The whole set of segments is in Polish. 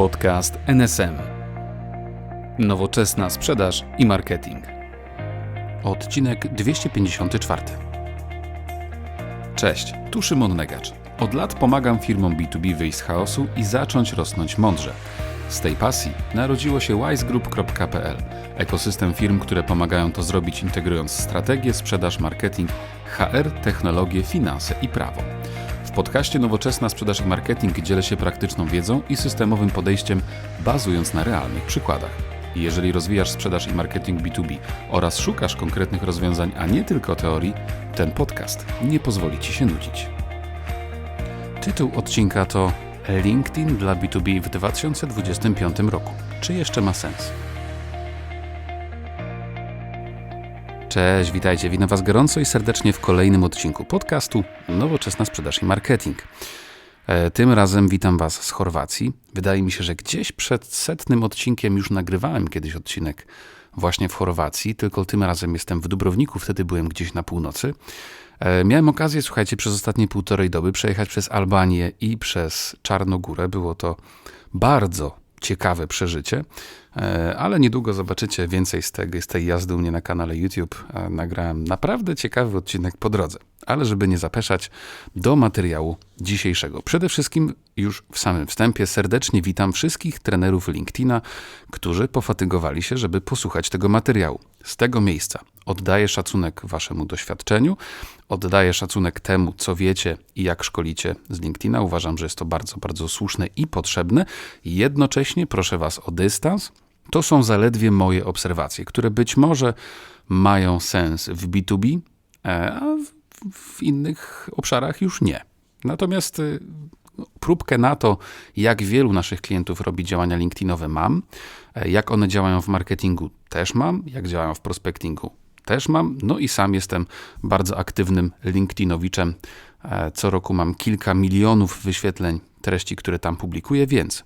Podcast NSM. Nowoczesna sprzedaż i marketing. Odcinek 254. Cześć, tu Szymon Negacz. Od lat pomagam firmom B2B wyjść z chaosu i zacząć rosnąć mądrze. Z tej pasji narodziło się wisegroup.pl, ekosystem firm, które pomagają to zrobić integrując strategię, sprzedaż, marketing, HR, technologie, finanse i prawo. W podcaście Nowoczesna Sprzedaż i Marketing dzielę się praktyczną wiedzą i systemowym podejściem bazując na realnych przykładach. Jeżeli rozwijasz sprzedaż i marketing B2B oraz szukasz konkretnych rozwiązań, a nie tylko teorii, ten podcast nie pozwoli Ci się nudzić. Tytuł odcinka to LinkedIn dla B2B w 2025 roku. Czy jeszcze ma sens? Cześć, witajcie. Witam Was gorąco i serdecznie w kolejnym odcinku podcastu Nowoczesna Sprzedaż i Marketing. E, tym razem witam Was z Chorwacji. Wydaje mi się, że gdzieś przed setnym odcinkiem już nagrywałem kiedyś odcinek właśnie w Chorwacji, tylko tym razem jestem w Dubrowniku, wtedy byłem gdzieś na północy. E, miałem okazję, słuchajcie, przez ostatnie półtorej doby przejechać przez Albanię i przez Czarnogórę. Było to bardzo ciekawe przeżycie, e, ale niedługo zobaczycie więcej z, tego, z tej jazdy u mnie na kanale YouTube. Nagrałem naprawdę ciekawy odcinek po drodze, ale żeby nie zapeszać do materiału dzisiejszego. Przede wszystkim już w samym wstępie serdecznie witam wszystkich trenerów LinkedIna, którzy pofatygowali się, żeby posłuchać tego materiału. Z tego miejsca oddaję szacunek waszemu doświadczeniu, oddaję szacunek temu, co wiecie i jak szkolicie z LinkedIna. Uważam, że jest to bardzo, bardzo słuszne i potrzebne. Jednocześnie proszę was o dystans. To są zaledwie moje obserwacje, które być może mają sens w B2B, e, a w innych obszarach już nie. Natomiast y, próbkę na to, jak wielu naszych klientów robi działania LinkedInowe mam, e, jak one działają w marketingu też mam, jak działają w prospectingu też mam. No i sam jestem bardzo aktywnym LinkedInowiczem. E, co roku mam kilka milionów wyświetleń treści, które tam publikuję, więc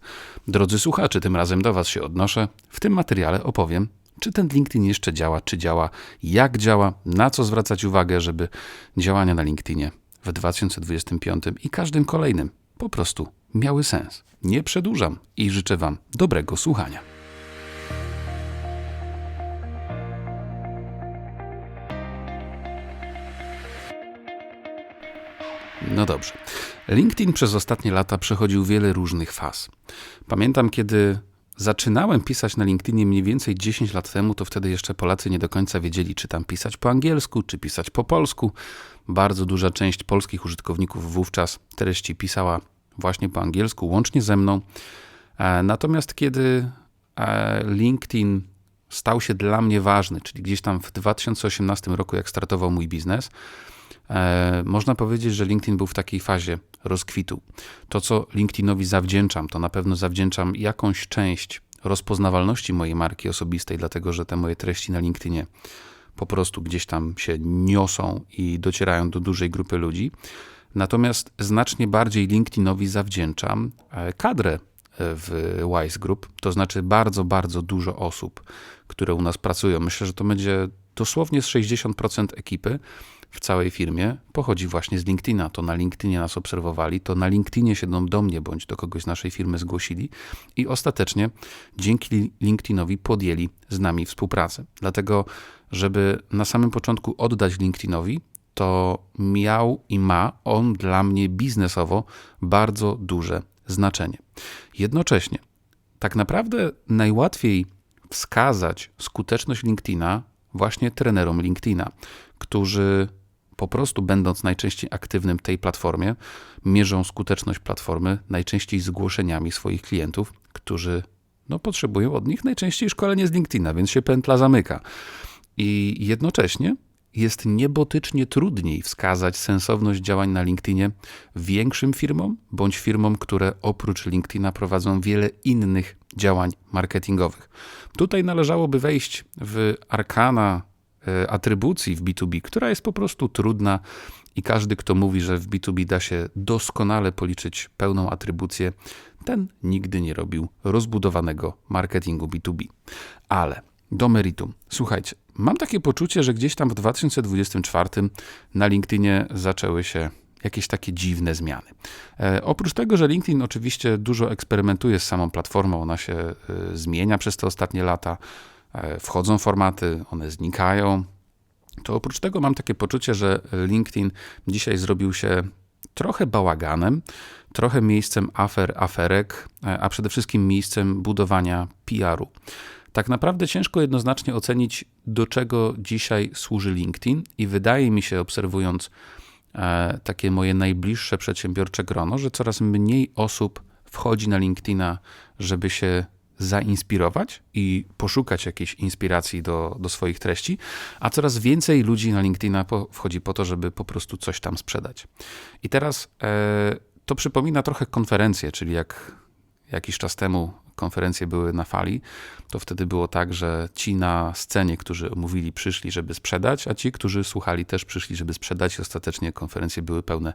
drodzy słuchacze, tym razem do Was się odnoszę. W tym materiale opowiem, czy ten LinkedIn jeszcze działa, czy działa, jak działa, na co zwracać uwagę, żeby działania na LinkedInie w 2025 i każdym kolejnym po prostu miały sens. Nie przedłużam i życzę Wam dobrego słuchania. No dobrze. LinkedIn przez ostatnie lata przechodził wiele różnych faz. Pamiętam, kiedy zaczynałem pisać na LinkedInie mniej więcej 10 lat temu, to wtedy jeszcze Polacy nie do końca wiedzieli, czy tam pisać po angielsku, czy pisać po polsku. Bardzo duża część polskich użytkowników wówczas treści pisała właśnie po angielsku, łącznie ze mną. E, natomiast kiedy e, LinkedIn stał się dla mnie ważny, czyli gdzieś tam w 2018 roku, jak startował mój biznes, można powiedzieć, że LinkedIn był w takiej fazie rozkwitu. To, co LinkedInowi zawdzięczam, to na pewno zawdzięczam jakąś część rozpoznawalności mojej marki osobistej, dlatego że te moje treści na LinkedInie po prostu gdzieś tam się niosą i docierają do dużej grupy ludzi. Natomiast znacznie bardziej LinkedInowi zawdzięczam e, kadrę e, w Wise Group, to znaczy bardzo, bardzo dużo osób, które u nas pracują. Myślę, że to będzie dosłownie z 60% ekipy, w całej firmie pochodzi właśnie z LinkedIna. To na LinkedInie nas obserwowali, to na LinkedInie się do mnie bądź do kogoś z naszej firmy zgłosili i ostatecznie dzięki LinkedInowi podjęli z nami współpracę. Dlatego, żeby na samym początku oddać LinkedInowi, to miał i ma on dla mnie biznesowo bardzo duże znaczenie. Jednocześnie, tak naprawdę najłatwiej wskazać skuteczność LinkedIna właśnie trenerom LinkedIna, którzy po prostu będąc najczęściej aktywnym tej platformie, mierzą skuteczność platformy najczęściej zgłoszeniami swoich klientów, którzy no, potrzebują od nich najczęściej szkolenie z LinkedIna, więc się pętla zamyka. I jednocześnie jest niebotycznie trudniej wskazać sensowność działań na LinkedInie większym firmom bądź firmom, które oprócz LinkedIna prowadzą wiele innych działań marketingowych. Tutaj należałoby wejść w arkana atrybucji w B2B, która jest po prostu trudna i każdy, kto mówi, że w B2B da się doskonale policzyć pełną atrybucję, ten nigdy nie robił rozbudowanego marketingu B2B. Ale do meritum. Słuchajcie, mam takie poczucie, że gdzieś tam w 2024 na LinkedInie zaczęły się jakieś takie dziwne zmiany. E, oprócz tego, że LinkedIn oczywiście dużo eksperymentuje z samą platformą, ona się e, zmienia przez te ostatnie lata, e, wchodzą formaty, one znikają, to oprócz tego mam takie poczucie, że LinkedIn dzisiaj zrobił się trochę bałaganem, trochę miejscem afer, aferek, e, a przede wszystkim miejscem budowania PR-u. Tak naprawdę ciężko jednoznacznie ocenić, do czego dzisiaj służy LinkedIn, i wydaje mi się, obserwując e, takie moje najbliższe przedsiębiorcze grono, że coraz mniej osób wchodzi na LinkedIna, żeby się zainspirować i poszukać jakiejś inspiracji do, do swoich treści, a coraz więcej ludzi na LinkedIna po, wchodzi po to, żeby po prostu coś tam sprzedać. I teraz e, to przypomina trochę konferencję, czyli jak jakiś czas temu konferencje były na fali, to wtedy było tak, że ci na scenie, którzy mówili, przyszli, żeby sprzedać, a ci, którzy słuchali, też przyszli, żeby sprzedać i ostatecznie konferencje były pełne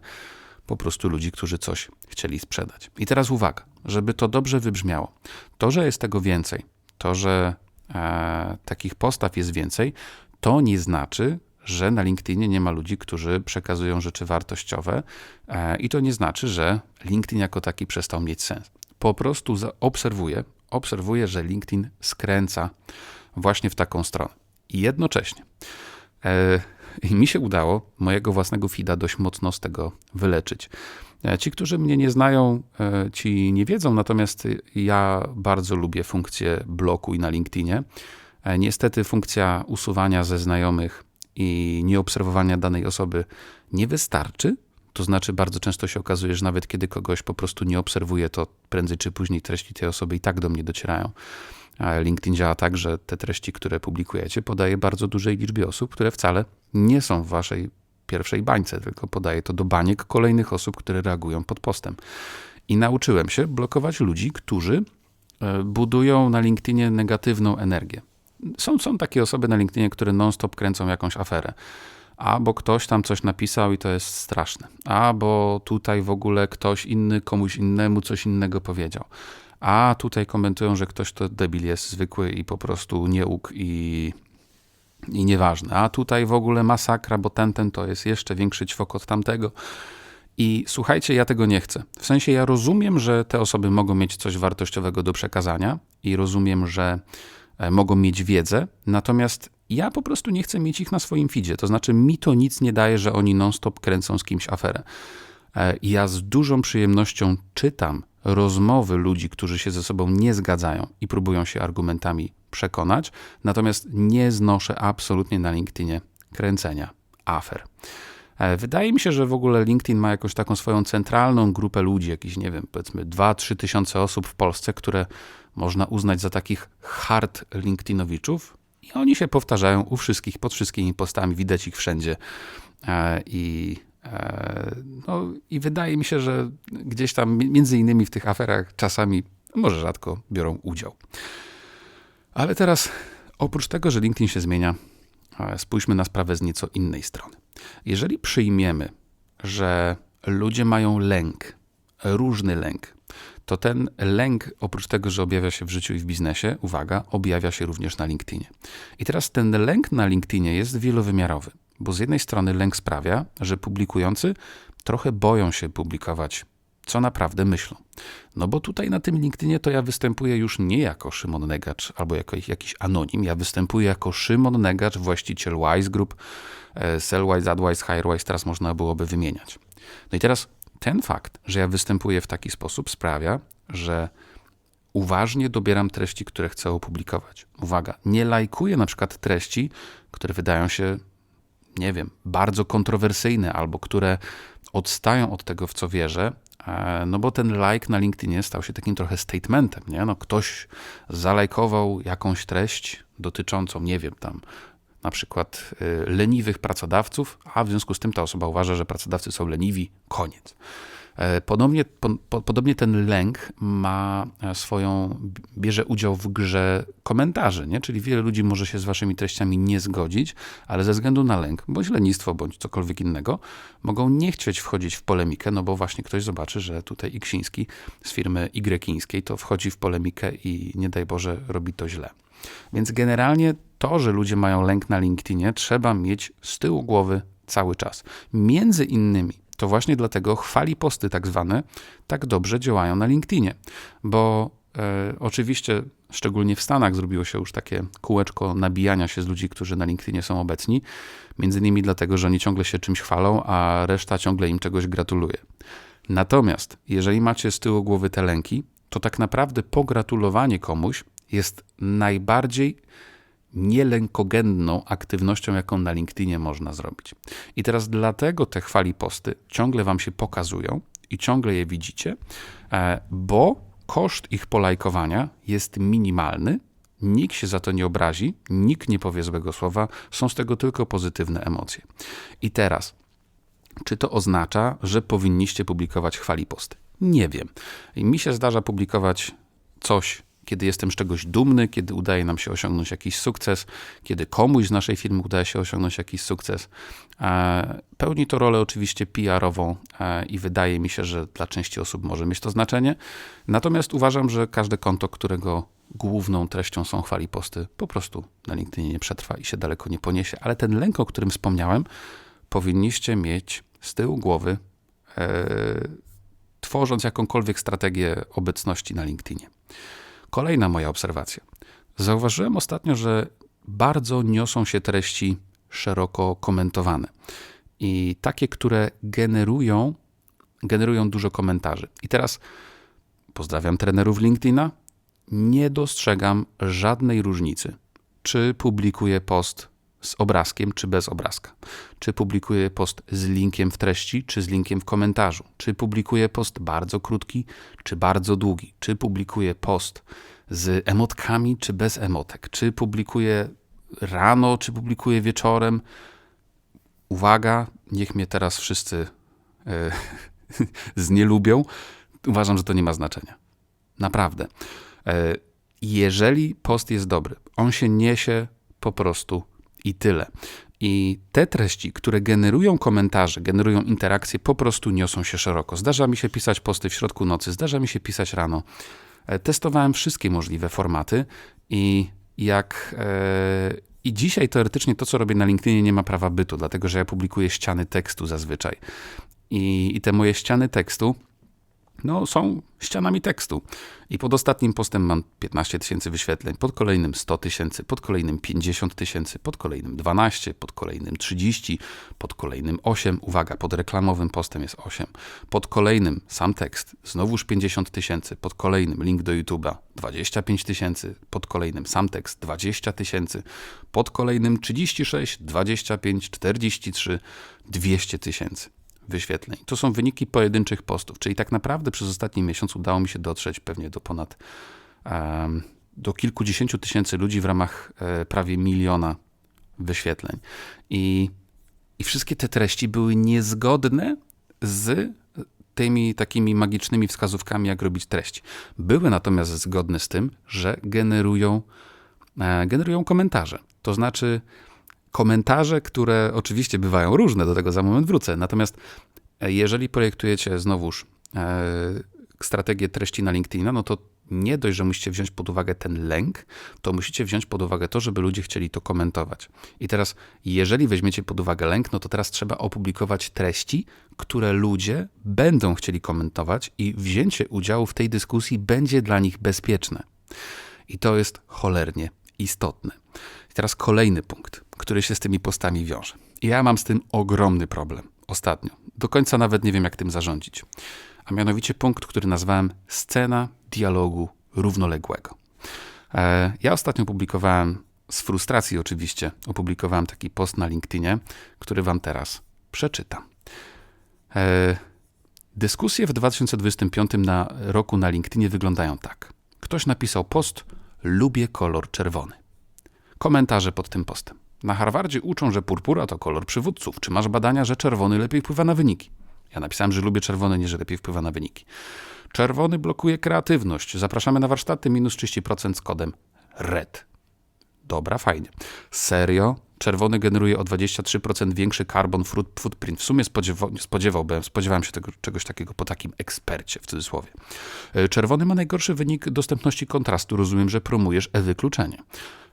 po prostu ludzi, którzy coś chcieli sprzedać. I teraz uwaga, żeby to dobrze wybrzmiało. To, że jest tego więcej, to, że e, takich postaw jest więcej, to nie znaczy, że na LinkedInie nie ma ludzi, którzy przekazują rzeczy wartościowe, e, i to nie znaczy, że LinkedIn jako taki przestał mieć sens. Po prostu obserwuję, obserwuję, że LinkedIn skręca właśnie w taką stronę. I jednocześnie e, i mi się udało mojego własnego feeda dość mocno z tego wyleczyć. E, ci, którzy mnie nie znają, e, ci nie wiedzą, natomiast ja bardzo lubię funkcję bloku i na LinkedInie. E, niestety funkcja usuwania ze znajomych i nieobserwowania danej osoby nie wystarczy. To znaczy, bardzo często się okazuje, że nawet kiedy kogoś po prostu nie obserwuję, to prędzej czy później treści tej osoby i tak do mnie docierają. LinkedIn działa tak, że te treści, które publikujecie, podaje bardzo dużej liczbie osób, które wcale nie są w waszej pierwszej bańce, tylko podaje to do baniek kolejnych osób, które reagują pod postem. I nauczyłem się blokować ludzi, którzy e, budują na LinkedInie negatywną energię. Są, są takie osoby na LinkedInie, które non-stop kręcą jakąś aferę. Albo ktoś tam coś napisał i to jest straszne. Albo tutaj w ogóle ktoś inny komuś innemu coś innego powiedział a tutaj komentują, że ktoś to debil jest zwykły i po prostu nieuk i, i nieważny. A tutaj w ogóle masakra, bo ten, ten to jest jeszcze większy ćwok od tamtego. I słuchajcie, ja tego nie chcę. W sensie ja rozumiem, że te osoby mogą mieć coś wartościowego do przekazania i rozumiem, że e, mogą mieć wiedzę, natomiast ja po prostu nie chcę mieć ich na swoim feedzie. To znaczy mi to nic nie daje, że oni non-stop kręcą z kimś aferę. E, ja z dużą przyjemnością czytam rozmowy ludzi, którzy się ze sobą nie zgadzają i próbują się argumentami przekonać, natomiast nie znoszę absolutnie na LinkedInie kręcenia afer. E, wydaje mi się, że w ogóle LinkedIn ma jakąś taką swoją centralną grupę ludzi, jakieś, nie wiem, powiedzmy 2-3 tysiące osób w Polsce, które można uznać za takich hard LinkedInowiczów i oni się powtarzają u wszystkich, pod wszystkimi postami, widać ich wszędzie e, i no i wydaje mi się, że gdzieś tam między innymi w tych aferach czasami, może rzadko, biorą udział. Ale teraz oprócz tego, że LinkedIn się zmienia, e, spójrzmy na sprawę z nieco innej strony. Jeżeli przyjmiemy, że ludzie mają lęk, różny lęk, to ten lęk, oprócz tego, że objawia się w życiu i w biznesie, uwaga, objawia się również na LinkedInie. I teraz ten lęk na LinkedInie jest wielowymiarowy. Bo z jednej strony lęk sprawia, że publikujący trochę boją się publikować, co naprawdę myślą. No bo tutaj na tym LinkedInie to ja występuję już nie jako Szymon Negacz albo jako jakiś anonim, ja występuję jako Szymon Negacz, właściciel Wise Group, e, Sellwise, Adwise, Hirewise, teraz można byłoby wymieniać. No i teraz ten fakt, że ja występuję w taki sposób sprawia, że uważnie dobieram treści, które chcę opublikować. Uwaga, nie lajkuję na przykład treści, które wydają się nie wiem, bardzo kontrowersyjne albo które odstają od tego, w co wierzę, e, no bo ten like na LinkedInie stał się takim trochę statementem, nie? No ktoś zalajkował jakąś treść dotyczącą, nie wiem, tam na przykład y, leniwych pracodawców, a w związku z tym ta osoba uważa, że pracodawcy są leniwi, koniec. E, podobnie, po, podobnie ten lęk ma e, swoją, bierze udział w grze komentarzy, nie? czyli wiele ludzi może się z waszymi treściami nie zgodzić, ale ze względu na lęk, bądź lenistwo, bądź cokolwiek innego, mogą nie chcieć wchodzić w polemikę, no bo właśnie ktoś zobaczy, że tutaj Iksiński z firmy Y to wchodzi w polemikę i nie daj Boże robi to źle. Więc generalnie to, że ludzie mają lęk na LinkedInie, trzeba mieć z tyłu głowy cały czas. Między innymi to właśnie dlatego chwali posty tak zwane tak dobrze działają na LinkedInie, bo e, oczywiście szczególnie w Stanach zrobiło się już takie kółeczko nabijania się z ludzi, którzy na LinkedInie są obecni, między innymi dlatego, że oni ciągle się czymś chwalą, a reszta ciągle im czegoś gratuluje. Natomiast jeżeli macie z tyłu głowy te lęki, to tak naprawdę pogratulowanie komuś jest najbardziej nielękogenną aktywnością, jaką na LinkedInie można zrobić. I teraz dlatego te chwali posty ciągle wam się pokazują i ciągle je widzicie, e, bo koszt ich polajkowania jest minimalny, nikt się za to nie obrazi, nikt nie powie złego słowa, są z tego tylko pozytywne emocje. I teraz, czy to oznacza, że powinniście publikować chwali posty? Nie wiem. Mi się zdarza publikować coś kiedy jestem z czegoś dumny, kiedy udaje nam się osiągnąć jakiś sukces, kiedy komuś z naszej firmy udaje się osiągnąć jakiś sukces. E, pełni to rolę oczywiście PR-ową e, i wydaje mi się, że dla części osób może mieć to znaczenie. Natomiast uważam, że każde konto, którego główną treścią są chwali posty, po prostu na LinkedInie nie przetrwa i się daleko nie poniesie. Ale ten lęk, o którym wspomniałem, powinniście mieć z tyłu głowy, e, tworząc jakąkolwiek strategię obecności na LinkedInie. Kolejna moja obserwacja. Zauważyłem ostatnio, że bardzo niosą się treści szeroko komentowane i takie, które generują, generują dużo komentarzy. I teraz pozdrawiam trenerów LinkedIna. Nie dostrzegam żadnej różnicy, czy publikuję post z obrazkiem, czy bez obrazka. Czy publikuję post z linkiem w treści, czy z linkiem w komentarzu. Czy publikuję post bardzo krótki, czy bardzo długi. Czy publikuję post z emotkami, czy bez emotek. Czy publikuję rano, czy publikuję wieczorem. Uwaga, niech mnie teraz wszyscy e, znielubią. Uważam, że to nie ma znaczenia. Naprawdę. E, jeżeli post jest dobry, on się niesie po prostu i tyle. I te treści, które generują komentarze, generują interakcje, po prostu niosą się szeroko. Zdarza mi się pisać posty w środku nocy, zdarza mi się pisać rano. E, testowałem wszystkie możliwe formaty i jak. E, I dzisiaj teoretycznie to, co robię na LinkedInie, nie ma prawa bytu, dlatego że ja publikuję ściany tekstu zazwyczaj. I, i te moje ściany tekstu no, są ścianami tekstu. I pod ostatnim postem mam 15 tysięcy wyświetleń, pod kolejnym 100 tysięcy, pod kolejnym 50 tysięcy, pod kolejnym 12, pod kolejnym 30, pod kolejnym 8. Uwaga, pod reklamowym postem jest 8. Pod kolejnym sam tekst, znowuż 50 tysięcy, pod kolejnym link do YouTube'a 25 tysięcy, pod kolejnym sam tekst 20 tysięcy, pod kolejnym 36, 25, 43, 200 tysięcy wyświetleń. To są wyniki pojedynczych postów, czyli tak naprawdę przez ostatni miesiąc udało mi się dotrzeć pewnie do ponad do kilkudziesięciu tysięcy ludzi w ramach e, prawie miliona wyświetleń. I, I wszystkie te treści były niezgodne z tymi takimi magicznymi wskazówkami, jak robić treść. Były natomiast zgodne z tym, że generują, e, generują komentarze. To znaczy, komentarze, które oczywiście bywają różne, do tego za moment wrócę. Natomiast e, jeżeli projektujecie znowuż e, strategię treści na LinkedIna, no to nie dość, że musicie wziąć pod uwagę ten lęk, to musicie wziąć pod uwagę to, żeby ludzie chcieli to komentować. I teraz, jeżeli weźmiecie pod uwagę lęk, no to teraz trzeba opublikować treści, które ludzie będą chcieli komentować i wzięcie udziału w tej dyskusji będzie dla nich bezpieczne. I to jest cholernie istotne. I teraz kolejny punkt, który się z tymi postami wiąże. I ja mam z tym ogromny problem ostatnio. Do końca nawet nie wiem, jak tym zarządzić. A mianowicie punkt, który nazwałem scena dialogu równoległego. E, ja ostatnio publikowałem, z frustracji oczywiście, opublikowałem taki post na LinkedInie, który wam teraz przeczytam. E, dyskusje w 2025 na roku na LinkedInie wyglądają tak. Ktoś napisał post Lubię kolor czerwony. Komentarze pod tym postem. Na Harvardzie uczą, że purpura to kolor przywódców. Czy masz badania, że czerwony lepiej wpływa na wyniki? Ja napisałem, że lubię czerwony, nie że lepiej wpływa na wyniki. Czerwony blokuje kreatywność. Zapraszamy na warsztaty minus 30% z kodem RED. Dobra, fajnie. Serio? Czerwony generuje o 23% większy carbon footprint. W sumie spodziewa, spodziewałbym, spodziewałem się tego, czegoś takiego po takim ekspercie, w cudzysłowie. E, czerwony ma najgorszy wynik dostępności kontrastu. Rozumiem, że promujesz e-wykluczenie.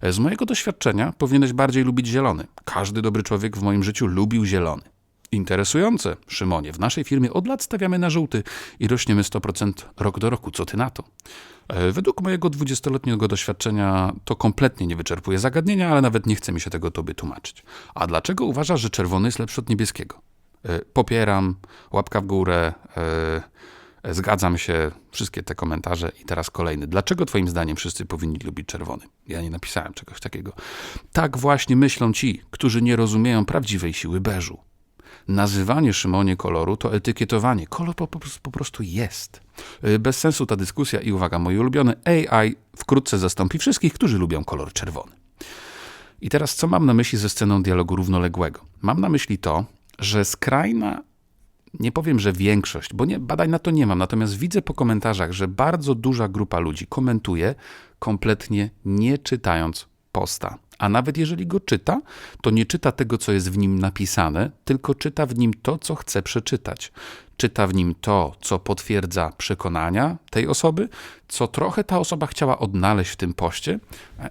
Z mojego doświadczenia powinieneś bardziej lubić zielony. Każdy dobry człowiek w moim życiu lubił zielony. Interesujące, Szymonie. W naszej firmie od lat stawiamy na żółty i rośniemy 100% rok do roku. Co ty na to? E, według mojego 20-letniego doświadczenia to kompletnie nie wyczerpuje zagadnienia, ale nawet nie chce mi się tego tobie tłumaczyć. A dlaczego uważasz, że czerwony jest lepszy od niebieskiego? E, popieram, łapka w górę, e, zgadzam się, wszystkie te komentarze. I teraz kolejny. Dlaczego twoim zdaniem wszyscy powinni lubić czerwony? Ja nie napisałem czegoś takiego. Tak właśnie myślą ci, którzy nie rozumieją prawdziwej siły beżu nazywanie Szymonie koloru to etykietowanie. Kolor po, po, po prostu jest. Y, bez sensu ta dyskusja i uwaga, moi ulubione AI wkrótce zastąpi wszystkich, którzy lubią kolor czerwony. I teraz co mam na myśli ze sceną dialogu równoległego? Mam na myśli to, że skrajna, nie powiem, że większość, bo nie, badań na to nie mam, natomiast widzę po komentarzach, że bardzo duża grupa ludzi komentuje kompletnie nie czytając posta. A nawet jeżeli go czyta, to nie czyta tego, co jest w nim napisane, tylko czyta w nim to, co chce przeczytać. Czyta w nim to, co potwierdza przekonania tej osoby, co trochę ta osoba chciała odnaleźć w tym poście. E,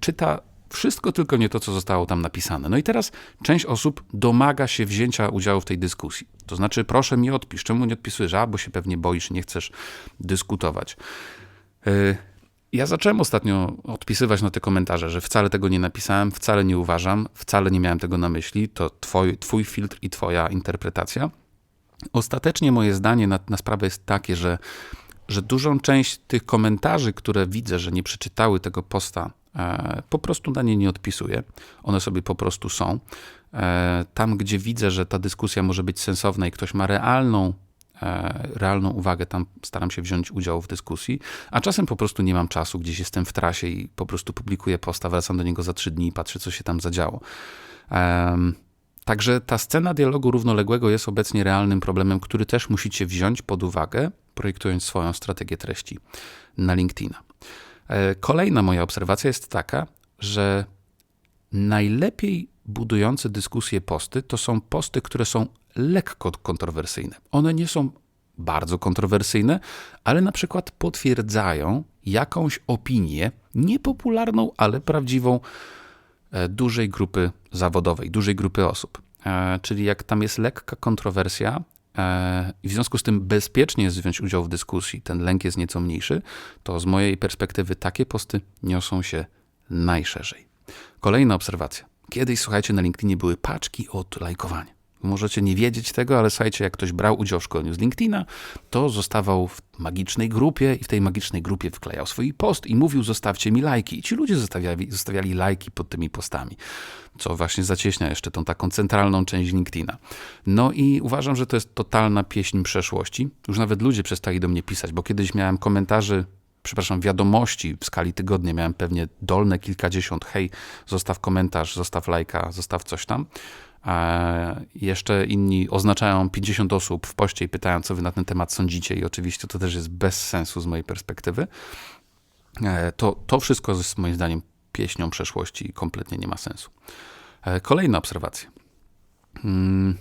czyta wszystko, tylko nie to, co zostało tam napisane. No i teraz część osób domaga się wzięcia udziału w tej dyskusji. To znaczy, proszę mi odpisz. Czemu nie odpisujesz? A, bo się pewnie boisz, nie chcesz dyskutować. E, ja zacząłem ostatnio odpisywać na te komentarze, że wcale tego nie napisałem, wcale nie uważam, wcale nie miałem tego na myśli. To twoj, twój filtr i twoja interpretacja. Ostatecznie moje zdanie na, na sprawę jest takie, że, że dużą część tych komentarzy, które widzę, że nie przeczytały tego posta, e, po prostu na nie nie odpisuję. One sobie po prostu są. E, tam, gdzie widzę, że ta dyskusja może być sensowna i ktoś ma realną realną uwagę, tam staram się wziąć udział w dyskusji, a czasem po prostu nie mam czasu, gdzieś jestem w trasie i po prostu publikuję posta, wracam do niego za trzy dni i patrzę, co się tam zadziało. Także ta scena dialogu równoległego jest obecnie realnym problemem, który też musicie wziąć pod uwagę, projektując swoją strategię treści na LinkedIna. E, kolejna moja obserwacja jest taka, że najlepiej budujące dyskusje posty to są posty, które są lekko kontrowersyjne. One nie są bardzo kontrowersyjne, ale na przykład potwierdzają jakąś opinię, niepopularną, ale prawdziwą, e, dużej grupy zawodowej, dużej grupy osób. E, czyli jak tam jest lekka kontrowersja, e, i w związku z tym bezpiecznie jest wziąć udział w dyskusji, ten lęk jest nieco mniejszy, to z mojej perspektywy takie posty niosą się najszerzej. Kolejna obserwacja. Kiedyś, słuchajcie, na LinkedInie były paczki od lajkowania. Możecie nie wiedzieć tego, ale słuchajcie, jak ktoś brał udział w szkoleniu z LinkedIna, to zostawał w magicznej grupie i w tej magicznej grupie wklejał swój post i mówił zostawcie mi lajki. I ci ludzie zostawiali, zostawiali lajki pod tymi postami, co właśnie zacieśnia jeszcze tą taką centralną część LinkedIna. No i uważam, że to jest totalna pieśń przeszłości. Już nawet ludzie przestali do mnie pisać, bo kiedyś miałem komentarze przepraszam, wiadomości w skali tygodnia miałem pewnie dolne kilkadziesiąt. Hej, zostaw komentarz, zostaw lajka, zostaw coś tam. Jeszcze inni oznaczają 50 osób w poście i pytają, co wy na ten temat sądzicie, i oczywiście to też jest bez sensu z mojej perspektywy. E, to, to wszystko jest moim zdaniem pieśnią przeszłości i kompletnie nie ma sensu. E, kolejna obserwacja. Hmm.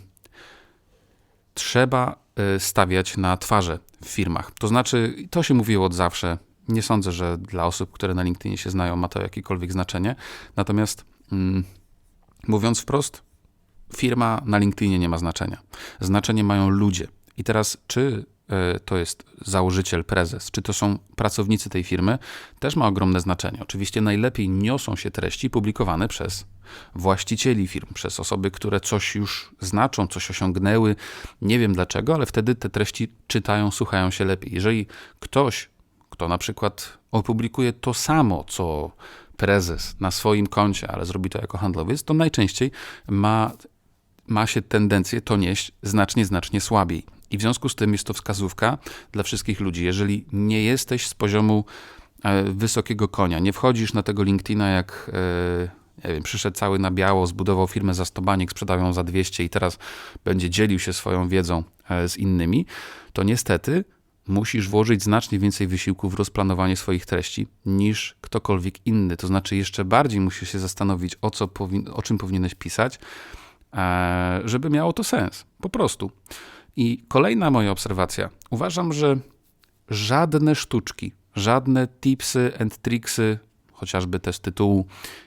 Trzeba e, stawiać na twarze w firmach. To znaczy, to się mówiło od zawsze. Nie sądzę, że dla osób, które na LinkedInie się znają, ma to jakiekolwiek znaczenie. Natomiast hmm, mówiąc wprost, firma na LinkedInie nie ma znaczenia. Znaczenie mają ludzie. I teraz, czy e, to jest założyciel, prezes, czy to są pracownicy tej firmy, też ma ogromne znaczenie. Oczywiście najlepiej niosą się treści publikowane przez właścicieli firm, przez osoby, które coś już znaczą, coś osiągnęły. Nie wiem dlaczego, ale wtedy te treści czytają, słuchają się lepiej. Jeżeli ktoś, kto na przykład opublikuje to samo, co prezes na swoim koncie, ale zrobi to jako handlowiec, to najczęściej ma ma się tendencję to nieść znacznie, znacznie słabiej. I w związku z tym jest to wskazówka dla wszystkich ludzi. Jeżeli nie jesteś z poziomu e, wysokiego konia, nie wchodzisz na tego LinkedIna jak e, nie wiem, przyszedł cały na biało, zbudował firmę za 100 baniek, sprzedał ją za 200 i teraz będzie dzielił się swoją wiedzą e, z innymi, to niestety musisz włożyć znacznie więcej wysiłku w rozplanowanie swoich treści niż ktokolwiek inny. To znaczy jeszcze bardziej musisz się zastanowić, o, co o czym powinieneś pisać, żeby miało to sens. Po prostu. I kolejna moja obserwacja. Uważam, że żadne sztuczki, żadne tipsy and tricksy, chociażby te z tytułu,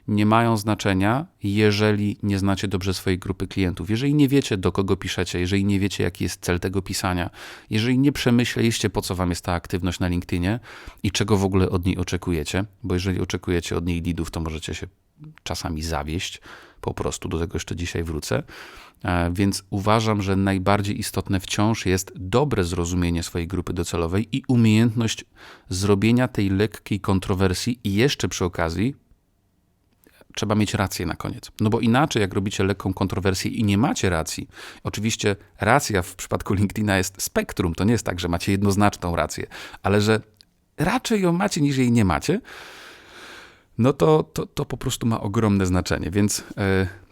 nie mają znaczenia, jeżeli nie znacie dobrze swojej grupy klientów. Jeżeli nie wiecie, do kogo piszecie, jeżeli nie wiecie, jaki jest cel tego pisania, jeżeli nie przemyśleliście, po co wam jest ta aktywność na LinkedInie i czego w ogóle od niej oczekujecie, bo jeżeli oczekujecie od niej leadów, to możecie się czasami zawieść, po prostu do tego jeszcze dzisiaj wrócę. E, więc uważam, że najbardziej istotne wciąż jest dobre zrozumienie swojej grupy docelowej i umiejętność zrobienia tej lekkiej kontrowersji i jeszcze przy okazji trzeba mieć rację na koniec. No bo inaczej, jak robicie lekką kontrowersję i nie macie racji, oczywiście racja w przypadku LinkedIna jest spektrum. To nie jest tak, że macie jednoznaczną rację, ale że raczej ją macie niż jej nie macie no to, to, to po prostu ma ogromne znaczenie. Więc y,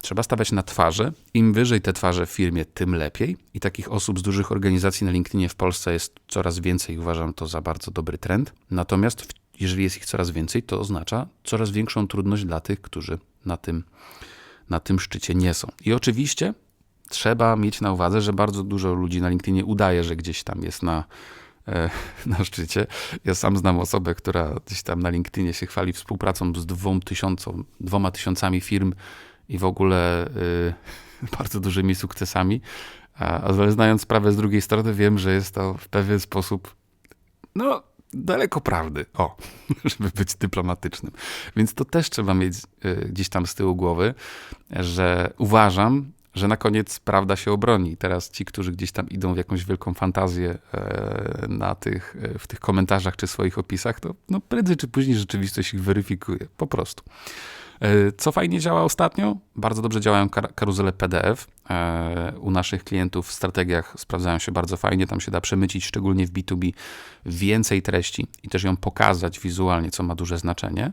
trzeba stawiać na twarze. Im wyżej te twarze w firmie, tym lepiej. I takich osób z dużych organizacji na LinkedInie w Polsce jest coraz więcej. Uważam to za bardzo dobry trend. Natomiast jeżeli jest ich coraz więcej, to oznacza coraz większą trudność dla tych, którzy na tym, na tym szczycie nie są. I oczywiście trzeba mieć na uwadze, że bardzo dużo ludzi na LinkedInie udaje, że gdzieś tam jest na na szczycie. Ja sam znam osobę, która gdzieś tam na LinkedInie się chwali współpracą z dwóm tysiącom, dwoma tysiącami firm i w ogóle y, bardzo dużymi sukcesami. Ale znając sprawę z drugiej strony, wiem, że jest to w pewien sposób, no, daleko prawdy. O, żeby być dyplomatycznym. Więc to też trzeba mieć y, gdzieś tam z tyłu głowy, że uważam, że na koniec prawda się obroni. Teraz ci, którzy gdzieś tam idą w jakąś wielką fantazję e, na tych, e, w tych komentarzach czy swoich opisach, to no prędzej czy później rzeczywistość ich weryfikuje. Po prostu. E, co fajnie działa ostatnio? Bardzo dobrze działają kar karuzele PDF. U naszych klientów w strategiach sprawdzają się bardzo fajnie. Tam się da przemycić, szczególnie w B2B, więcej treści i też ją pokazać wizualnie, co ma duże znaczenie.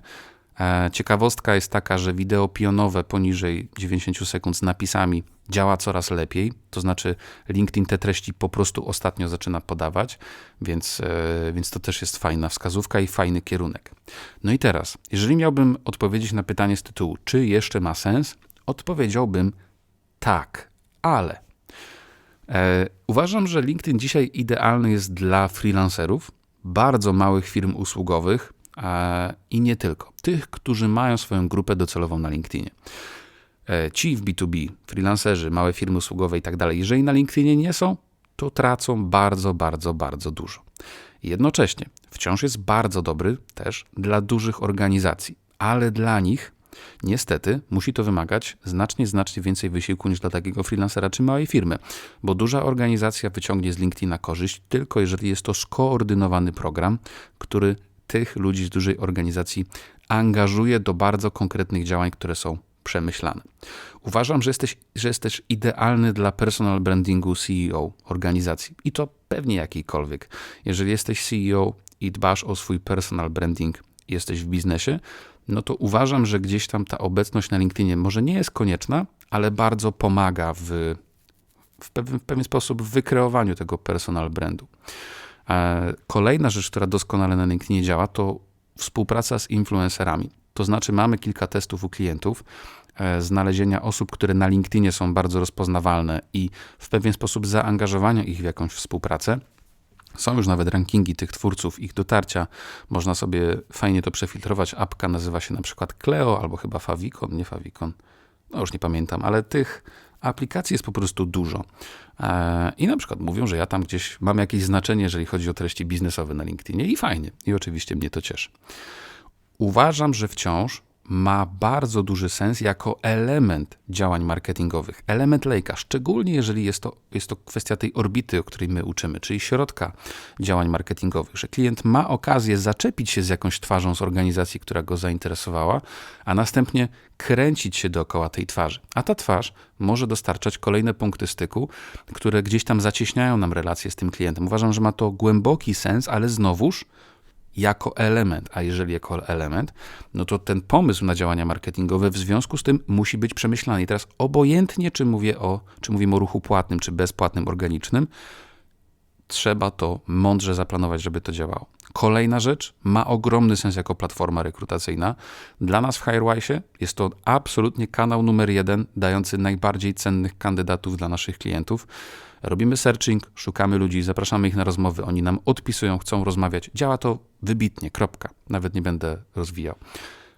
E, ciekawostka jest taka, że wideo pionowe poniżej 90 sekund z napisami działa coraz lepiej, to znaczy LinkedIn te treści po prostu ostatnio zaczyna podawać, więc, e, więc to też jest fajna wskazówka i fajny kierunek. No i teraz, jeżeli miałbym odpowiedzieć na pytanie z tytułu, czy jeszcze ma sens, odpowiedziałbym tak, ale. E, uważam, że LinkedIn dzisiaj idealny jest dla freelancerów, bardzo małych firm usługowych, i nie tylko. Tych, którzy mają swoją grupę docelową na LinkedInie. E, ci w B2B, freelancerzy, małe firmy usługowe i tak dalej, jeżeli na LinkedInie nie są, to tracą bardzo, bardzo, bardzo dużo. Jednocześnie wciąż jest bardzo dobry też dla dużych organizacji, ale dla nich niestety musi to wymagać znacznie, znacznie więcej wysiłku niż dla takiego freelancera czy małej firmy, bo duża organizacja wyciągnie z LinkedIna korzyść tylko jeżeli jest to skoordynowany program, który tych ludzi z dużej organizacji angażuje do bardzo konkretnych działań, które są przemyślane. Uważam, że jesteś, że jesteś idealny dla personal brandingu CEO organizacji i to pewnie jakiejkolwiek. Jeżeli jesteś CEO i dbasz o swój personal branding, jesteś w biznesie, no to uważam, że gdzieś tam ta obecność na LinkedInie może nie jest konieczna, ale bardzo pomaga w, w, pewien, w pewien sposób w wykreowaniu tego personal brandu. E, kolejna rzecz, która doskonale na LinkedInie działa, to współpraca z influencerami. To znaczy, mamy kilka testów u klientów, e, znalezienia osób, które na LinkedInie są bardzo rozpoznawalne i w pewien sposób zaangażowania ich w jakąś współpracę. Są już nawet rankingi tych twórców, ich dotarcia. Można sobie fajnie to przefiltrować. Apka nazywa się na przykład Cleo albo chyba Favicon, nie Favicon. No już nie pamiętam, ale tych aplikacji jest po prostu dużo. E, I na przykład mówią, że ja tam gdzieś mam jakieś znaczenie, jeżeli chodzi o treści biznesowe na LinkedInie i fajnie. I oczywiście mnie to cieszy. Uważam, że wciąż ma bardzo duży sens jako element działań marketingowych, element lejka, szczególnie jeżeli jest to, jest to kwestia tej orbity, o której my uczymy, czyli środka działań marketingowych, że klient ma okazję zaczepić się z jakąś twarzą z organizacji, która go zainteresowała, a następnie kręcić się dookoła tej twarzy. A ta twarz może dostarczać kolejne punkty styku, które gdzieś tam zacieśniają nam relacje z tym klientem. Uważam, że ma to głęboki sens, ale znowuż jako element, a jeżeli jako element, no to ten pomysł na działania marketingowe w związku z tym musi być przemyślany. I teraz obojętnie, czy mówię o, czy mówimy o ruchu płatnym, czy bezpłatnym, organicznym, trzeba to mądrze zaplanować, żeby to działało. Kolejna rzecz ma ogromny sens jako platforma rekrutacyjna. Dla nas w HireWise jest to absolutnie kanał numer jeden, dający najbardziej cennych kandydatów dla naszych klientów. Robimy searching, szukamy ludzi, zapraszamy ich na rozmowy, oni nam odpisują, chcą rozmawiać. Działa to wybitnie, kropka. Nawet nie będę rozwijał.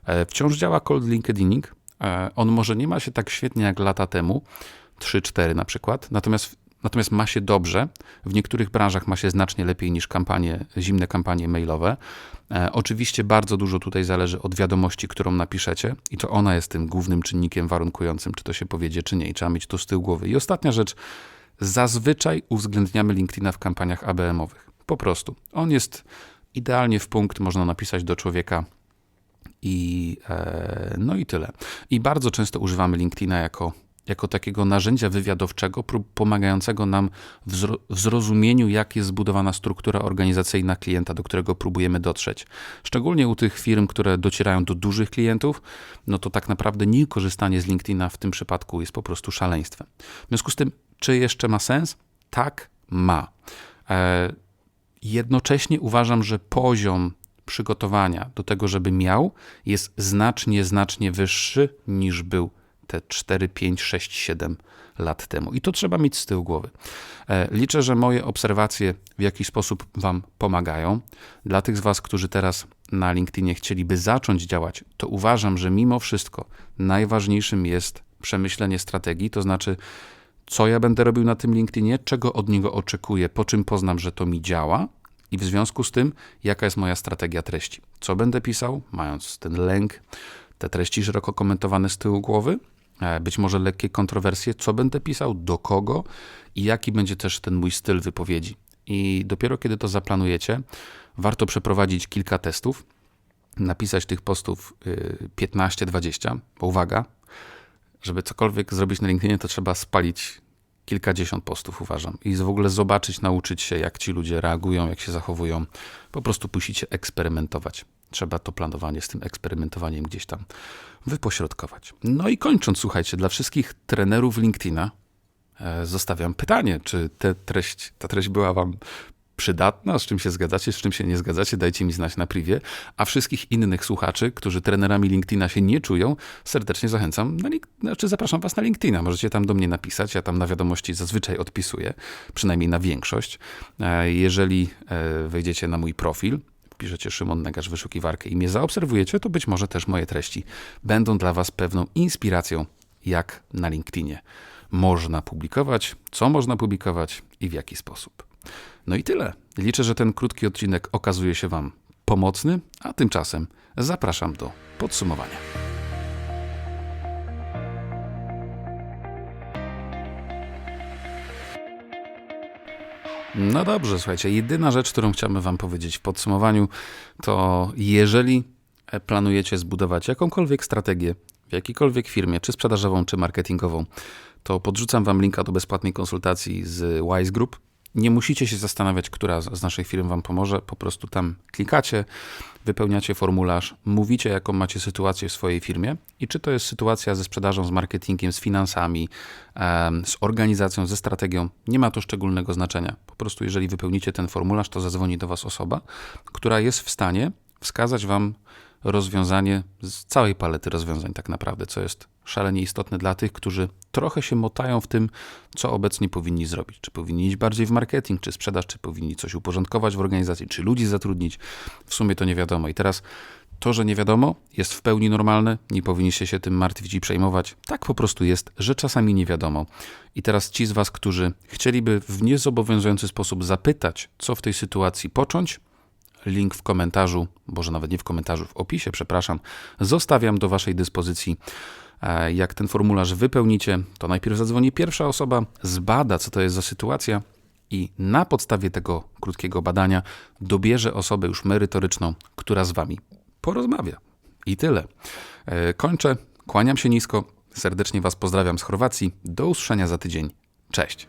E, wciąż działa cold LinkedIning. E, on może nie ma się tak świetnie jak lata temu, 3-4 na przykład, natomiast, natomiast ma się dobrze. W niektórych branżach ma się znacznie lepiej niż kampanie, zimne kampanie mailowe. E, oczywiście bardzo dużo tutaj zależy od wiadomości, którą napiszecie i to ona jest tym głównym czynnikiem warunkującym, czy to się powiedzie, czy nie. I trzeba mieć to z tyłu głowy. I ostatnia rzecz, zazwyczaj uwzględniamy LinkedIna w kampaniach ABM-owych. Po prostu. On jest idealnie w punkt, można napisać do człowieka i e, no i tyle. I bardzo często używamy LinkedIna jako, jako takiego narzędzia wywiadowczego, pomagającego nam w, zro, w zrozumieniu, jak jest zbudowana struktura organizacyjna klienta, do którego próbujemy dotrzeć. Szczególnie u tych firm, które docierają do dużych klientów, no to tak naprawdę nie korzystanie z LinkedIna w tym przypadku jest po prostu szaleństwem. W związku z tym, czy jeszcze ma sens? Tak, ma. E, jednocześnie uważam, że poziom przygotowania do tego, żeby miał, jest znacznie, znacznie wyższy niż był te 4, 5, 6, 7 lat temu. I to trzeba mieć z tyłu głowy. E, liczę, że moje obserwacje w jakiś sposób Wam pomagają. Dla tych z Was, którzy teraz na LinkedInie chcieliby zacząć działać, to uważam, że mimo wszystko najważniejszym jest przemyślenie strategii, to znaczy co ja będę robił na tym LinkedInie, czego od niego oczekuję, po czym poznam, że to mi działa i w związku z tym, jaka jest moja strategia treści. Co będę pisał, mając ten lęk, te treści szeroko komentowane z tyłu głowy, być może lekkie kontrowersje, co będę pisał, do kogo i jaki będzie też ten mój styl wypowiedzi. I dopiero kiedy to zaplanujecie, warto przeprowadzić kilka testów, napisać tych postów 15-20, y, bo uwaga, żeby cokolwiek zrobić na LinkedInie, to trzeba spalić kilkadziesiąt postów, uważam. I w ogóle zobaczyć, nauczyć się, jak ci ludzie reagują, jak się zachowują. Po prostu musicie eksperymentować. Trzeba to planowanie z tym eksperymentowaniem gdzieś tam wypośrodkować. No i kończąc, słuchajcie, dla wszystkich trenerów LinkedIna e, zostawiam pytanie, czy treść, ta treść była wam przydatna, z czym się zgadzacie, z czym się nie zgadzacie, dajcie mi znać na privie. A wszystkich innych słuchaczy, którzy trenerami LinkedIna się nie czują, serdecznie zachęcam, na znaczy zapraszam was na LinkedIna. Możecie tam do mnie napisać, ja tam na wiadomości zazwyczaj odpisuję, przynajmniej na większość. E, jeżeli e, wejdziecie na mój profil, piszecie Szymon Negasz wyszukiwarkę i mnie zaobserwujecie, to być może też moje treści będą dla was pewną inspiracją, jak na LinkedInie można publikować, co można publikować i w jaki sposób. No i tyle. Liczę, że ten krótki odcinek okazuje się Wam pomocny, a tymczasem zapraszam do podsumowania. No dobrze, słuchajcie, jedyna rzecz, którą chciałbym Wam powiedzieć w podsumowaniu, to jeżeli planujecie zbudować jakąkolwiek strategię w jakiejkolwiek firmie, czy sprzedażową, czy marketingową, to podrzucam Wam linka do bezpłatnej konsultacji z Wise Group. Nie musicie się zastanawiać, która z naszych firm Wam pomoże. Po prostu tam klikacie, wypełniacie formularz, mówicie, jaką macie sytuację w swojej firmie i czy to jest sytuacja ze sprzedażą, z marketingiem, z finansami, z organizacją, ze strategią. Nie ma to szczególnego znaczenia. Po prostu, jeżeli wypełnicie ten formularz, to zadzwoni do Was osoba, która jest w stanie wskazać Wam rozwiązanie z całej palety rozwiązań, tak naprawdę, co jest szalenie istotne dla tych, którzy trochę się motają w tym, co obecnie powinni zrobić. Czy powinni iść bardziej w marketing, czy sprzedaż, czy powinni coś uporządkować w organizacji, czy ludzi zatrudnić. W sumie to nie wiadomo. I teraz to, że nie wiadomo, jest w pełni normalne, nie powinniście się tym martwić i przejmować. Tak po prostu jest, że czasami nie wiadomo. I teraz ci z Was, którzy chcieliby w niezobowiązujący sposób zapytać, co w tej sytuacji począć, link w komentarzu, może nawet nie w komentarzu, w opisie, przepraszam, zostawiam do Waszej dyspozycji. E, jak ten formularz wypełnicie, to najpierw zadzwoni pierwsza osoba, zbada, co to jest za sytuacja, i na podstawie tego krótkiego badania dobierze osobę już merytoryczną, która z Wami porozmawia. I tyle. E, kończę, kłaniam się nisko, serdecznie Was pozdrawiam z Chorwacji. Do usłyszenia za tydzień. Cześć.